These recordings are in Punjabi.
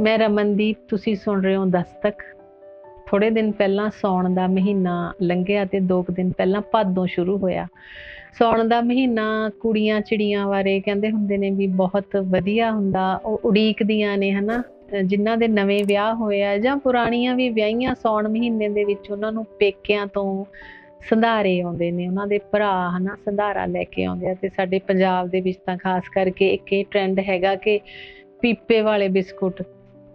ਮੈਂ ਰਮਨਦੀਪ, ਤੁਸੀਂ ਸੁਣ ਰਹੇ ਹੋ ਦਸਤਕ। ਥੋੜੇ ਦਿਨ ਪਹਿਲਾਂ ਸੌਣ ਦਾ ਮਹੀਨਾ ਲੰਘਿਆ ਤੇ ਦੋ ਕੁ ਦਿਨ ਪਹਿਲਾਂ ਭਾਦੋਂ ਸ਼ੁਰੂ ਹੋਇਆ। ਸੌਣ ਦਾ ਮਹੀਨਾ ਕੁੜੀਆਂ ਚਿੜੀਆਂ ਬਾਰੇ ਕਹਿੰਦੇ ਹੁੰਦੇ ਨੇ ਵੀ ਬਹੁਤ ਵਧੀਆ ਹੁੰਦਾ। ਉਹ ਉਡੀਕਦੀਆਂ ਨੇ, ਹਨਾ? ਅਹ ਜਿਨ੍ਹਾਂ ਦੇ ਨਵੇਂ ਵਿਆਹ ਹੋਏ ਆ ਜਾਂ ਪੁਰਾਣੀਆਂ ਵੀ ਵਿਆਹੀਆਂ ਸੌਣ ਮਹੀਨੇ ਦੇ ਵਿੱਚ ਉਹਨਾਂ ਨੂੰ ਪੇਕਿਆਂ ਤੋਂ ਸੰਧਾਰੇ ਆਉਂਦੇ ਨੇ। ਉਹਨਾਂ ਦੇ ਭਰਾ, ਹਨਾ, ਸੰਧਾਰਾ ਲੈ ਕੇ ਆਉਂਦੇ ਆ ਤੇ ਸਾਡੇ ਪੰਜਾਬ ਦੇ ਵਿੱਚ ਤਾਂ ਖਾਸ ਕਰਕੇ ਇੱਕ ਇਹ ਟ੍ਰੈਂਡ ਹੈਗਾ ਕਿ ਪੀਪੇ ਵਾਲੇ ਬਿਸਕੁਟ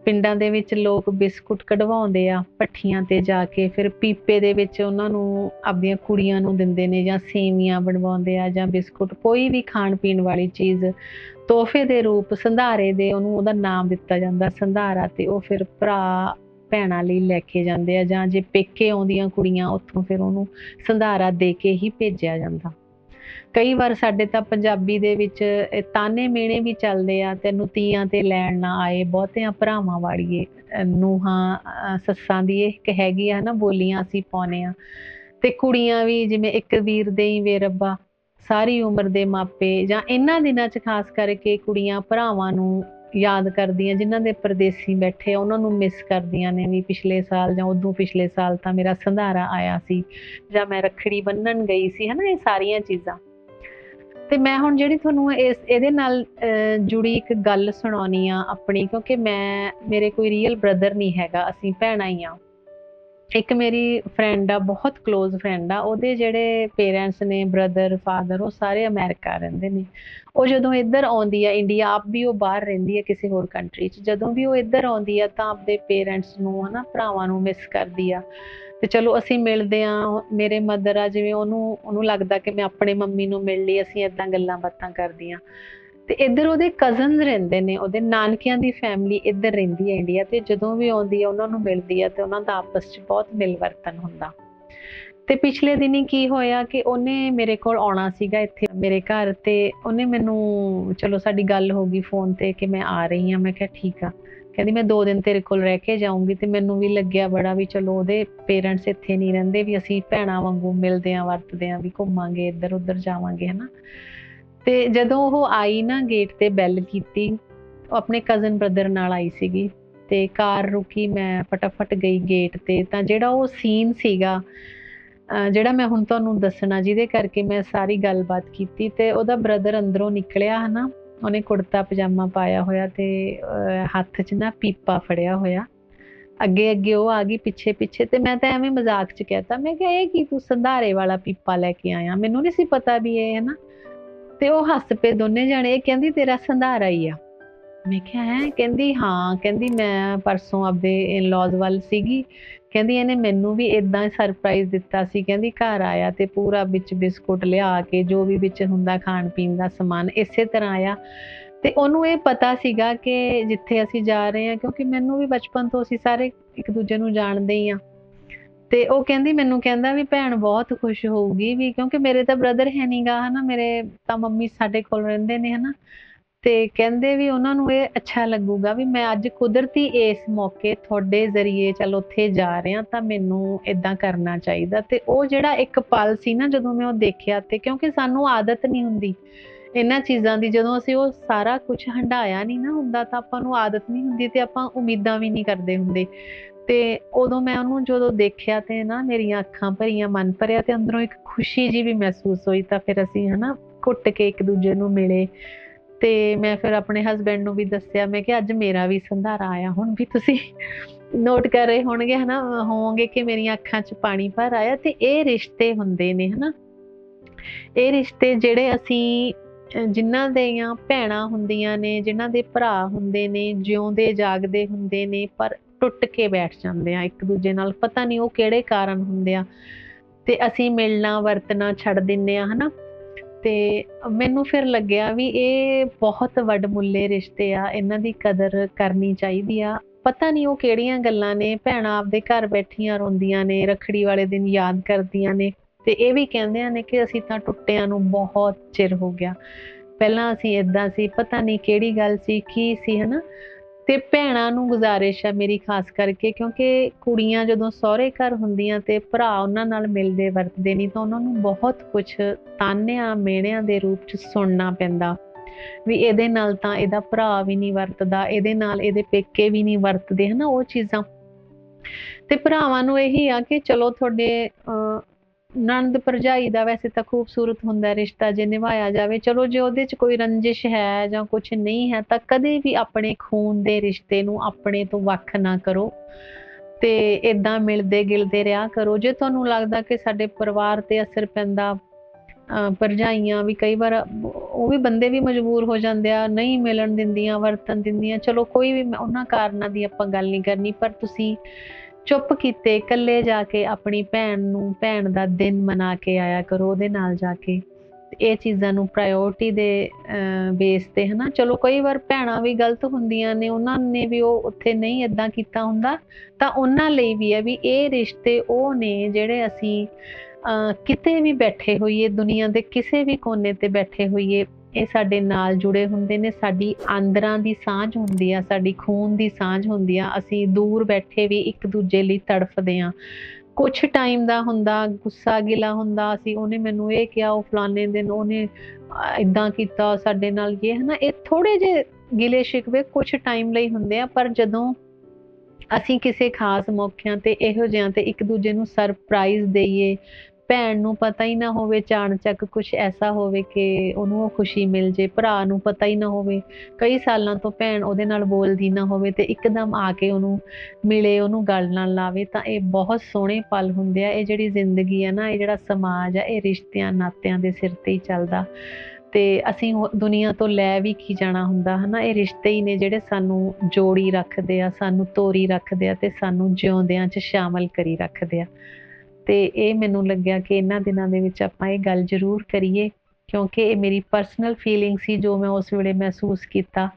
ਪਿੰਡਾਂ ਦੇ ਵਿੱਚ ਲੋਕ ਬਿਸਕੁਟ ਕਢਵਾਉਂਦੇ ਆ ਪੱਠੀਆਂ ਤੇ ਜਾ ਕੇ, ਫਿਰ ਪੀਪੇ ਦੇ ਵਿੱਚ ਉਹਨਾਂ ਨੂੰ ਆਪਦੀਆਂ ਕੁੜੀਆਂ ਨੂੰ ਦਿੰਦੇ ਨੇ ਜਾਂ ਸੇਵੀਆਂ ਬਣਵਾਉਂਦੇ ਆ ਜਾਂ ਬਿਸਕੁਟ, ਕੋਈ ਵੀ ਖਾਣ ਪੀਣ ਵਾਲੀ ਚੀਜ਼, ਤੋਹਫੇ ਦੇ ਰੂਪ ਸੰਧਾਰੇ ਦੇ ਉਹਨੂੰ ਉਹਦਾ ਨਾਮ ਦਿੱਤਾ ਜਾਂਦਾ, ਸੰਧਾਰਾ ਤੇ ਉਹ ਫਿਰ ਭਰਾ ਭੈਣਾਂ ਲਈ ਲੈ ਕੇ ਜਾਂਦੇ ਆ ਜਾਂ ਜੇ ਪੇਕੇ ਆਉਂਦੀਆਂ ਕੁੜੀਆਂ, ਉੱਥੋਂ ਫਿਰ ਉਹਨੂੰ ਸੰਧਾਰਾ ਦੇ ਕੇ ਹੀ ਭੇਜਿਆ ਜਾਂਦਾ। ਕਈ ਵਾਰ ਸਾਡੇ ਤਾਂ ਪੰਜਾਬੀ ਦੇ ਵਿੱਚ ਤਾਨੇ ਮੇਣੇ ਵੀ ਚੱਲਦੇ ਆ ਤੈਨੂੰ ਤੀਆਂ ਤੇ ਲੈਣ ਨਾ ਆਏ, ਬਹੁਤਿਆਂ ਭਰਾਵਾਂ ਵਾਲੀਏ, ਅਹ ਨੂੰਹਾਂ ਸੱਸਾਂ ਦੀ ਇਹ ਇੱਕ ਹੈਗੀ ਆ ਨਾ ਬੋਲੀਆਂ ਅਸੀਂ ਪਾਉਨੇ ਆ। ਤੇ ਕੁੜੀਆਂ ਵੀ ਜਿਵੇਂ ਇੱਕ ਵੀਰ ਦੇ ਹੀ ਵੇ ਰੱਬਾ, ਸਾਰੀ ਉਮਰ ਦੇ ਮਾਪੇ ਜਾਂ ਇਹਨਾਂ ਦਿਨਾਂ 'ਚ ਖਾਸ ਕਰਕੇ ਕੁੜੀਆਂ ਭਰਾਵਾਂ ਨੂੰ ਯਾਦ ਕਰਦੀਆਂ, ਜਿਨ੍ਹਾਂ ਦੇ ਪਰਦੇਸੀ ਬੈਠੇ ਆ, ਉਹਨਾਂ ਨੂੰ ਮਿਸ ਕਰਦੀਆਂ ਨੇ ਵੀ ਪਿਛਲੇ ਸਾਲ ਜਾਂ ਉਦੋਂ ਪਿਛਲੇ ਸਾਲ ਤਾਂ ਮੇਰਾ ਸੰਧਾਰਾ ਆਇਆ ਸੀ ਜਾਂ ਮੈਂ ਰੱਖੜੀ ਬੰਨਣ ਗਈ ਸੀ, ਹਨਾ ਇਹ ਸਾਰੀਆਂ ਚੀਜ਼ਾਂ। ਤੇ ਮੈਂ ਹੁਣ ਜਿਹੜੀ ਤੁਹਾਨੂੰ ਇਸ, ਇਹਦੇ ਨਾਲ ਜੁੜੀ ਇੱਕ ਗੱਲ ਸੁਣਾਉਣੀ ਆ ਆਪਣੀ, ਕਿਉਂਕਿ ਮੈਂ, ਮੇਰੇ ਕੋਈ ਰੀਅਲ ਬ੍ਰਦਰ ਨਹੀਂ ਹੈਗਾ, ਅਸੀਂ ਭੈਣਾਂ ਹੀ ਆ। ਇੱਕ ਮੇਰੀ ਫਰੈਂਡ ਆ, ਬਹੁਤ ক্লোਜ਼ ਫਰੈਂਡ ਆ, ਉਹਦੇ ਜਿਹੜੇ ਪੇਰੈਂਟਸ ਨੇ ਬ੍ਰਦਰ ਫਾਦਰ ਉਹ ਸਾਰੇ ਅਮਰੀਕਾ ਰਹਿੰਦੇ ਨੇ। ਉਹ ਜਦੋਂ ਇੱਧਰ ਆਉਂਦੀ ਆ ਇੰਡੀਆ ਆਪ ਵੀ ਉਹ ਬਾਹਰ ਰਹਿੰਦੀ ਆ ਕਿਸੇ ਹੋਰ ਕੰਟਰੀ 'ਚ। ਜਦੋਂ ਵੀ ਉਹ ਇੱਧਰ ਆਉਂਦੀ ਆ, ਤਾਂ ਆਪਦੇ ਪੇਰੈਂਟਸ ਨੂੰ, ਹਨਾ, ਭਰਾਵਾਂ ਨੂੰ ਮਿਸ ਕਰਦੀ ਆ। ਤੇ ਚਲੋ ਅਸੀਂ ਮਿਲਦੇ ਆ ਮੇਰੇ ਮਦਰ ਆ, ਜਿਵੇਂ ਉਹਨੂੰ ਉਹਨੂੰ ਲੱਗਦਾ ਕਿ ਮੈਂ ਆਪਣੇ ਮੰਮੀ ਨੂੰ ਮਿਲ ਲਈ, ਅਸੀਂ ਇਦਾਂ ਗੱਲਾਂ ਬਾਤਾਂ ਕਰਦੀਆਂ। ਤੇ ਇੱਧਰ ਉਹਦੇ ਕਜ਼ਨਸ ਰਹਿੰਦੇ ਨੇ, ਉਹਦੇ ਨਾਨਕਿਆਂ ਦੀ ਫੈਮਿਲੀ ਇੱਧਰ ਰਹਿੰਦੀ ਹੈ ਇੰਡੀਆ ਤੇ, ਜਦੋਂ ਵੀ ਆਉਂਦੀ ਹੈ, ਉਹਨਾਂ ਨੂੰ ਮਿਲਦੀ ਹੈ ਤੇ ਉਹਨਾਂ ਦਾ ਆਪਸ 'ਚ ਬਹੁਤ ਮਿਲਵਰਤਨ ਹੁੰਦਾ। ਤੇ ਪਿਛਲੇ ਦਿਨੀ ਕੀ ਹੋਇਆ ਕਿ ਉਹਨੇ ਮੇਰੇ ਕੋਲ ਆਉਣਾ ਸੀਗਾ ਇੱਥੇ, ਮੇਰੇ ਘਰ ਤੇ, ਉਹਨੇ ਮੈਨੂੰ, ਚਲੋ ਸਾਡੀ ਗੱਲ ਹੋ ਗਈ ਫੋਨ ਤੇ ਕਿ ਮੈਂ ਆ ਰਹੀ ਹਾਂ, ਮੈਂ ਕਿਹਾ ਠੀਕ ਆ। ਕਹਿੰਦੀ ਮੈਂ ਦੋ ਦਿਨ ਤੇਰੇ ਕੋਲ ਰਹਿ ਕੇ ਜਾਊਂਗੀ ਤੇ ਮੈਨੂੰ ਵੀ ਲੱਗਿਆ ਬੜਾ ਵੀ ਚਲੋ ਉਹਦੇ ਪੇਰੈਂਟਸ ਇੱਥੇ ਨਹੀਂ ਰਹਿੰਦੇ ਵੀ ਅਸੀਂ ਭੈਣਾਂ ਵਾਂਗੂ ਮਿਲਦੇ ਆਂ, ਵਰਤਦੇ ਆਂ, ਵੀ ਘੁੰਮਾਂਗੇ ਇੱਧਰ ਉੱਧਰ ਜਾਵਾਂਗੇ, ਹਨਾ। ਤੇ ਜਦੋਂ ਉਹ ਆਈ ਨਾ ਗੇਟ ਤੇ ਬੈਲ ਕੀਤੀ, ਉਹ ਆਪਣੇ ਕਜ਼ਨ ਬ੍ਰਦਰ ਨਾਲ ਆਈ ਸੀਗੀ ਤੇ ਕਾਰ ਰੁਕੀ, ਮੈਂ ਫਟਾਫਟ ਗਈ ਗੇਟ ਤੇ। ਤਾਂ ਜਿਹੜਾ ਉਹ ਸੀਨ ਸੀਗਾ ਜਿਹੜਾ ਮੈਂ ਹੁਣ ਤੁਹਾਨੂੰ ਦੱਸਣਾ, ਜਿਹਦੇ ਕਰਕੇ ਮੈਂ ਸਾਰੀ ਗੱਲਬਾਤ ਕੀਤੀ ਤੇ ਉਹਦਾ ਬ੍ਰਦਰ ਅੰਦਰੋਂ ਨਿਕਲਿਆ, ਹਨਾ। ਉਹਨੇ ਕੁੜਤਾ ਪਜਾਮਾ ਪਾਇਆ ਹੋਇਆ ਤੇ, ਅਹ, ਹੱਥ 'ਚ ਨਾ ਪੀਪਾ ਫੜਿਆ ਹੋਇਆ। ਅੱਗੇ ਅੱਗੇ ਉਹ ਆ ਗਈ ਪਿੱਛੇ ਪਿੱਛੇ ਤੇ ਮੈਂ ਤਾਂ ਐਵੇਂ ਮਜ਼ਾਕ 'ਚ ਕਹਿਤਾ, ਮੈਂ ਕਿਹਾ, ਇਹ ਕੀ ਤੂੰ ਸੰਧਾਰੇ ਵਾਲਾ ਪੀਪਾ ਲੈ ਕੇ ਆਇਆ? ਮੈਨੂੰ ਨਹੀਂ ਸੀ ਪਤਾ ਵੀ ਇਹ ਹੈ ਨਾ ਤੇ ਉਹ ਹੱਸ ਪਏ ਦੋਨੇ ਜਾਣੇ, ਇਹ ਕਹਿੰਦੀ, ਤੇਰਾ ਸੰਧਾਰਾ ਹੀ ਆ। ਮੈਂ ਕਿਹਾ, ਹੈ? ਕਹਿੰਦੀ, ਹਾਂ, ਕਹਿੰਦੀ, ਮੈਂ ਪਰਸੋਂ ਆਪਦੇ ਇਨ-ਲॉज ਵੱਲ ਸੀਗੀ। ਕਹਿੰਦੀ, ਇਹਨੇ ਮੈਨੂੰ ਵੀ ਇਦਾਂ ਸਰਪ੍ਰਾਈਜ਼ ਦਿੱਤਾ ਸੀ। ਕਹਿੰਦੀ, ਘਰ ਆਇਆ ਤੇ ਪੂਰਾ ਵਿੱਚ ਬਿਸਕੁਟ ਲਿਆ ਕੇ, ਜੋ ਵੀ ਵਿੱਚ ਹੁੰਦਾ ਖਾਣ ਪੀਣ ਦਾ ਸਮਾਨ, ਇਸੇ ਤਰ੍ਹਾਂ ਆਇਆ। ਤੇ ਉਹਨੂੰ ਇਹ ਪਤਾ ਸੀਗਾ ਕਿ ਜਿੱਥੇ ਅਸੀਂ ਜਾ ਰਹੇ ਹਾਂ, ਕਿਉਂਕਿ ਮੈਨੂੰ ਵੀ ਬਚਪਨ ਤੋਂ ਅਸੀਂ ਸਾਰੇ ਇੱਕ ਦੂਜੇ ਨੂੰ ਜਾਣਦੇ ਹੀ ਆ ਤੇ ਉਹ ਕਹਿੰਦੀ, ਮੈਨੂੰ ਕਹਿੰਦਾ ਵੀ ਭੈਣ ਬਹੁਤ ਖੁਸ਼ ਹੋਊਗੀ ਵੀ, ਕਿਉਂਕਿ ਮੇਰੇ ਤਾਂ ਬ੍ਰਦਰ ਹੈ ਨਹੀਂਗਾ ਹਨਾ? ਮੇਰੇ ਤਾਂ ਮੰਮੀ ਸਾਡੇ ਕੋਲ ਰਹਿੰਦੇ ਨੇ, ਹਨਾ? ਤੇ ਕਹਿੰਦੇ ਵੀ ਉਹਨਾਂ ਨੂੰ ਇਹ ਅੱਛਾ ਲੱਗੂਗਾ ਵੀ ਮੈਂ ਅੱਜ ਕੁਦਰਤੀ ਇਸ ਮੌਕੇ ਤੁਹਾਡੇ ਜ਼ਰੀਏ ਚਲ ਉੱਥੇ ਜਾ ਰਿਹਾ ਤਾਂ ਮੈਨੂੰ ਇਦਾਂ ਕਰਨਾ ਚਾਹੀਦਾ। ਤੇ ਉਹ ਜਿਹੜਾ ਇੱਕ ਪਲ ਸੀ ਨਾ ਜਦੋਂ ਮੈਂ ਉਹ ਦੇਖਿਆ ਤੇ ਕਿਉਂਕਿ ਸਾਨੂੰ ਆਦਤ ਨਹੀਂ ਹੁੰਦੀ ਇਹਨਾਂ ਚੀਜ਼ਾਂ ਦੀ, ਜਦੋਂ ਅਸੀਂ ਉਹ ਸਾਰਾ ਕੁਝ ਹੰਡਾਇਆ ਨਹੀਂ ਨਾ ਹੁੰਦਾ ਤਾਂ ਆਪਾਂ ਨੂੰ ਆਦਤ ਨਹੀਂ ਹੁੰਦੀ ਤੇ ਆਪਾਂ ਉਮੀਦਾਂ ਵੀ ਨਹੀਂ ਕਰਦੇ ਹੁੰਦੇ। ਤੇ ਉਦੋਂ ਮੈਂ ਉਹਨੂੰ ਜਦੋਂ ਦੇਖਿਆ ਤੇ ਨਾ ਮੇਰੀਆਂ ਅੱਖਾਂ ਭਰੀਆਂ, ਮਨ ਭਰਿਆ ਤੇ ਅੰਦਰੋਂ ਇੱਕ ਖੁਸ਼ੀ ਜੀ ਵੀ ਮਹਿਸੂਸ ਹੋਈ ਤਾਂ ਫਿਰ ਅਸੀਂ ਹਨਾ ਘੁੱਟ ਕੇ ਇੱਕ ਦੂਜੇ ਨੂੰ ਮਿਲੇ। ਤੇ ਮੈਂ ਫਿਰ ਆਪਣੇ ਹਸਬੰਡ ਨੂੰ ਵੀ ਦੱਸਿਆ, ਮੈਂ ਕਿ ਅੱਜ ਮੇਰਾ ਵੀ ਸੰਧਾਰਾ ਆਇਆ, ਹੁਣ ਵੀ ਤੁਸੀਂ ਨੋਟ ਕਰ ਰਹੇ ਹੋਣਗੇ, ਹਨਾ, ਹੋਵੋਗੇ ਕਿ ਮੇਰੀਆਂ ਅੱਖਾਂ 'ਚ ਪਾਣੀ ਭਰ ਆਇਆ ਤੇ ਇਹ ਰਿਸ਼ਤੇ ਹੁੰਦੇ ਨੇ, ਹਨਾ। ਇਹ ਰਿਸ਼ਤੇ ਜਿਹੜੇ ਅਸੀਂ, ਅਹ ਜਿਨ੍ਹਾਂ ਦੀਆਂ ਭੈਣਾਂ ਹੁੰਦੀਆਂ ਨੇ, ਜਿਨ੍ਹਾਂ ਦੇ ਭਰਾ ਹੁੰਦੇ ਨੇ, ਜਿਉਂਦੇ, ਜਾਗਦੇ ਹੁੰਦੇ ਨੇ, ਪਰ ਟੁੱਟ ਕੇ ਬੈਠ ਜਾਂਦੇ ਆ ਇੱਕ ਦੂਜੇ ਨਾਲ, ਪਤਾ ਨਹੀਂ ਉਹ ਕਿਹੜੇ ਕਾਰਨ ਹੁੰਦੇ ਆ। ਤੇ ਅਸੀਂ ਮਿਲਣਾ, ਵਰਤਣਾ, ਛੱਡ ਦਿੰਨੇ ਆ, ਹਨਾ। ਤੇ ਮੈਨੂੰ ਫਿਰ ਲੱਗਿਆ ਵੀ ਇਹ ਬਹੁਤ ਵੱਡਮੁੱਲੇ ਰਿਸ਼ਤੇ ਆ, ਇਹਨਾਂ ਦੀ ਕਦਰ ਕਰਨੀ ਚਾਹੀਦੀ ਆ। ਪਤਾ ਨਹੀਂ ਉਹ ਕਿਹੜੀਆਂ ਗੱਲਾਂ ਨੇ, ਭੈਣਾਂ ਆਪਦੇ ਘਰ ਬੈਠੀਆਂ ਰੋਂਦੀਆਂ ਨੇ, ਰੱਖੜੀ ਵਾਲੇ ਦਿਨ ਯਾਦ ਕਰਦੀਆਂ ਨੇ ਤੇ ਇਹ ਵੀ ਕਹਿੰਦੇ ਨੇ ਕਿ ਅਸੀਂ ਤਾਂ ਟੁੱਟਿਆਂ ਨੂੰ ਬਹੁਤ ਚਿਰ ਹੋ ਗਿਆ। ਪਹਿਲਾਂ ਅਸੀਂ ਇਦਾਂ ਸੀ, ਪਤਾ ਨਹੀਂ ਕਿਹੜੀ ਗੱਲ ਸੀ, ਕੀ ਸੀ, ਹਨਾ? ਤੇ ਭੈਣਾਂ ਨੂੰ ਗੁਜ਼ਾਰਿਸ਼ ਆ ਮੇਰੀ ਖਾਸ ਕਰਕੇ, ਕਿਉਂਕਿ ਕੁੜੀਆਂ ਜਦੋਂ ਸਹੁਰੇ ਘਰ ਹੁੰਦੀਆਂ ਤੇ ਭਰਾ ਉਹਨਾਂ ਨਾਲ ਮਿਲਦੇ ਵਰਤਦੇ ਨਹੀਂ, ਤਾਂ ਉਹਨਾਂ ਨੂੰ ਬਹੁਤ ਕੁਝ ਤਾਨਿਆਂ ਮੇਣਿਆਂ ਦੇ ਰੂਪ ਚ ਸੁਣਨਾ ਪੈਂਦਾ। ਵੀ ਇਹਦੇ ਨਾਲ ਤਾਂ ਇਹਦਾ ਭਰਾ ਵੀ ਨਹੀਂ ਵਰਤਦਾ, ਇਹਦੇ ਨਾਲ ਇਹਦੇ ਪੇਕੇ ਵੀ ਨਹੀਂ ਵਰਤਦੇ, ਹਨਾ, ਉਹ ਚੀਜ਼ਾਂ। ਤੇ ਭਰਾਵਾਂ ਨੂੰ ਇਹੀ ਆ ਕਿ ਚਲੋ ਤੁਹਾਡੇ ਨੰਦ ਨਣਦ ਭਰਜਾਈ ਦਾ ਵੈਸੇ ਤਾਂ ਖੂਬਸੂਰਤ ਹੁੰਦਾ ਰਿਸ਼ਤਾ ਜੇ ਨਿਭਾਇਆ ਜਾਵੇ। ਚਲੋ ਜੇ ਉਹਦੇ 'ਚ ਕੋਈ ਰੰਜਿਸ਼ ਹੈ ਜਾਂ ਕੁਝ ਨਹੀਂ ਹੈ ਤਾਂ ਕਦੇ ਵੀ ਆਪਣੇ ਖੂਨ ਦੇ ਰਿਸ਼ਤੇ ਨੂੰ ਆਪਣੇ ਤੋਂ ਵੱਖ ਨਾ ਕਰੋ ਤੇ ਇਦਾਂ ਮਿਲਦੇ ਗਿਲਦੇ ਰਿਹਾ ਕਰੋ। ਜੇ ਤੁਹਾਨੂੰ ਲੱਗਦਾ ਕਿ ਸਾਡੇ ਪਰਿਵਾਰ ਤੇ ਅਸਰ ਪੈਂਦਾ, ਅਹ ਭਰਜਾਈਆਂ ਵੀ ਕਈ ਵਾਰ ਉਹ ਵੀ ਬੰਦੇ ਵੀ ਮਜਬੂਰ ਹੋ ਜਾਂਦੇ ਆ, ਨਹੀਂ ਮਿਲਣ ਦਿੰਦੀਆਂ ਵਰਤਨ ਦਿੰਦੀਆਂ। ਚਲੋ ਕੋਈ ਵੀ ਉਹਨਾਂ ਕਾਰਨਾਂ ਦੀ ਆਪਾਂ ਗੱਲ ਨਹੀਂ ਕਰਨੀ, ਪਰ ਤੁਸੀਂ ਚੁੱਪ ਕੀਤੇ ਇਕੱਲੇ ਜਾ ਕੇ ਆਪਣੀ ਭੈਣ ਨੂੰ ਭੈਣ ਦਾ ਦਿਨ ਮਨਾ ਕੇ ਆਇਆ ਕਰੋ ਉਹਦੇ ਨਾਲ ਜਾ ਕੇ। ਇਹ ਚੀਜ਼ਾਂ ਨੂੰ ਪ੍ਰਾਇੋਰਟੀ ਦੇ ਬੇਸ ਤੇ ਹਨਾ। ਚਲੋ ਕਈ ਵਾਰ ਭੈਣਾਂ ਵੀ ਗਲਤ ਹੁੰਦੀਆਂ ਨੇ ਉਹਨਾਂ ਨੇ ਵੀ ਉਹ ਉੱਥੇ ਨਹੀਂ ਇਦਾਂ ਕੀਤਾ ਹੁੰਦਾ। ਤਾਂ ਉਹਨਾਂ ਲਈ ਵੀ ਹੈ ਵੀ ਇਹ ਰਿਸ਼ਤੇ ਉਹ ਨੇ ਜਿਹੜੇ ਅਸੀਂ ਅਹ, ਕਿਤੇ ਵੀ ਬੈਠੇ ਹੋਈਏ ਦੁਨੀਆ ਦੇ ਕਿਸੇ ਵੀ ਕੋਨੇ ਤੇ ਬੈਠੇ ਹੋਈਏ ਇਹ ਸਾਡੇ ਨਾਲ ਜੁੜੇ ਹੁੰਦੇ ਨੇ, ਸਾਡੀ ਆਂਦਰਾਂ ਦੀ ਸਾਂਝ ਹੁੰਦੀ ਆ, ਸਾਡੀ ਖੂਨ ਦੀ ਸਾਂਝ ਹੁੰਦੀ ਆ, ਅਸੀਂ ਦੂਰ ਬੈਠੇ ਵੀ ਇੱਕ ਦੂਜੇ ਲਈ ਤੜਫਦੇ ਆ ਕੁਛ ਟਾਈਮ ਦਾ ਹੁੰਦਾ, ਗੁੱਸਾ ਗਿਲਾ ਹੁੰਦਾ, ਅਸੀਂ ਉਹਨੇ ਮੈਨੂੰ ਇਹ ਕਿਹਾ, ਉਹ ਫਲਾਣੇ ਦਿਨ ਉਹਨੇ ਇਦਾਂ ਕੀਤਾ ਸਾਡੇ ਨਾਲ ਇਹ ਹਨਾ, ਇਹ ਥੋੜੇ ਜਿਹੇ ਗਿਲੇ ਸ਼ਿਕਵੇ ਕੁਛ ਟਾਈਮ ਲਈ ਹੁੰਦੇ ਆ, ਪਰ ਜਦੋਂ ਅਸੀਂ ਕਿਸੇ ਖਾਸ ਮੌਕਿਆਂ ਤੇ ਇਹੋ ਜਿਹਾਂ ਤੇ ਇੱਕ ਦੂਜੇ ਨੂੰ ਸਰਪ੍ਰਾਈਜ਼ ਦਈਏ ਭੈਣ ਨੂੰ ਪਤਾ ਹੀ ਨਾ ਹੋਵੇ, ਚਾਣਚੱਕ ਕੁਝ ਐਸਾ ਹੋਵੇ ਕਿ ਉਹਨੂੰ ਉਹ ਖੁਸ਼ੀ ਮਿਲ ਜੇ, ਭਰਾ ਨੂੰ ਪਤਾ ਹੀ ਨਾ ਹੋਵੇ। ਕਈ ਸਾਲਾਂ ਤੋਂ ਭੈਣ ਉਹਦੇ ਨਾਲ ਬੋਲਦੀ ਨਾ ਹੋਵੇ ਤੇ ਇੱਕਦਮ ਆ ਕੇ ਉਹਨੂੰ ਮਿਲੇ, ਉਹਨੂੰ ਗੱਲ ਨਾਲ ਲਾਵੇ, ਤਾਂ ਇਹ ਬਹੁਤ ਸੋਹਣੇ ਪਲ ਹੁੰਦੇ ਆ। ਇਹ ਜਿਹੜੀ ਜ਼ਿੰਦਗੀ ਆ ਨਾ, ਇਹ ਜਿਹੜਾ ਸਮਾਜ ਆ, ਇਹ ਰਿਸ਼ਤਿਆਂ ਨਾਤਿਆਂ ਦੇ ਸਿਰ ਤੇ ਹੀ ਚੱਲਦਾ। ਤੇ ਅਸੀਂ ਉਹ ਦੁਨੀਆ ਤੋਂ ਲੈ ਵੀ ਕੀ ਜਾਣਾ ਹੁੰਦਾ, ਹਨਾ? ਇਹ ਰਿਸ਼ਤੇ ਹੀ ਨੇ ਜਿਹੜੇ ਸਾਨੂੰ ਜੋੜੀ ਰੱਖਦੇ ਆ, ਸਾਨੂੰ ਤੋਰੀ ਰੱਖਦੇ ਆ ਤੇ ਸਾਨੂੰ ਜਿਉਂਦਿਆਂ 'ਚ ਸ਼ਾਮਲ ਕਰੀ ਰੱਖਦੇ ਆ। ਤੇ ਇਹ ਮੈਨੂੰ ਲੱਗਿਆ ਕਿ ਇਹਨਾਂ ਦਿਨਾਂ ਦੇ ਵਿੱਚ ਆਪਾਂ ਇਹ ਗੱਲ ਜ਼ਰੂਰ ਕਰੀਏ, ਕਿਉਂਕਿ ਇਹ ਮੇਰੀ ਪਰਸਨਲ ਫੀਲਿੰਗ ਸੀ ਜੋ ਮੈਂ ਉਸ ਵੇਲੇ ਮਹਿਸੂਸ ਕੀਤਾ।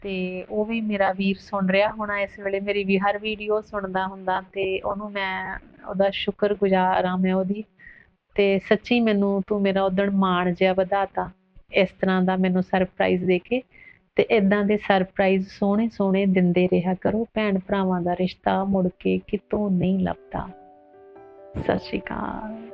ਤੇ ਉਹ ਵੀ ਮੇਰਾ ਵੀਰ ਸੁਣ ਰਿਹਾ ਹੋਣਾ, ਇਸ ਵੇਲੇ ਮੇਰੀ ਵੀ ਹਰ ਵੀਡੀਓ ਸੁਣਦਾ ਹੁੰਦਾ ਤੇ ਉਹਨੂੰ ਮੈਂ ਉਹਦਾ ਸ਼ੁਕਰਗੁਜ਼ਾਰ ਆ ਮੈਂ ਉਹਦੀ। ਤੇ ਸੱਚੀ ਮੈਨੂੰ ਤੂੰ ਮੇਰਾ ਉਦਣ ਮਾਣ ਜਿਹਾ ਵਧਾਤਾ, ਇਸ ਤਰ੍ਹਾਂ ਦਾ ਮੈਨੂੰ ਸਰਪ੍ਰਾਈਜ਼ ਦੇ ਕੇ। ਤੇ ਇਦਾਂ ਦੇ ਸਰਪ੍ਰਾਈਜ਼ ਸੋਹਣੇ ਸੋਹਣੇ ਦਿੰਦੇ ਰਿਹਾ ਕਰੋ ਭੈਣ ਭਰਾਵਾਂ ਦਾ ਰਿਸ਼ਤਾ ਮੁੜ ਕੇ ਕਿਤੋਂ ਨਹੀਂ ਲੱਭਦਾ। ਸਤਿ ਸ਼੍ਰੀ ਅਕਾਲ।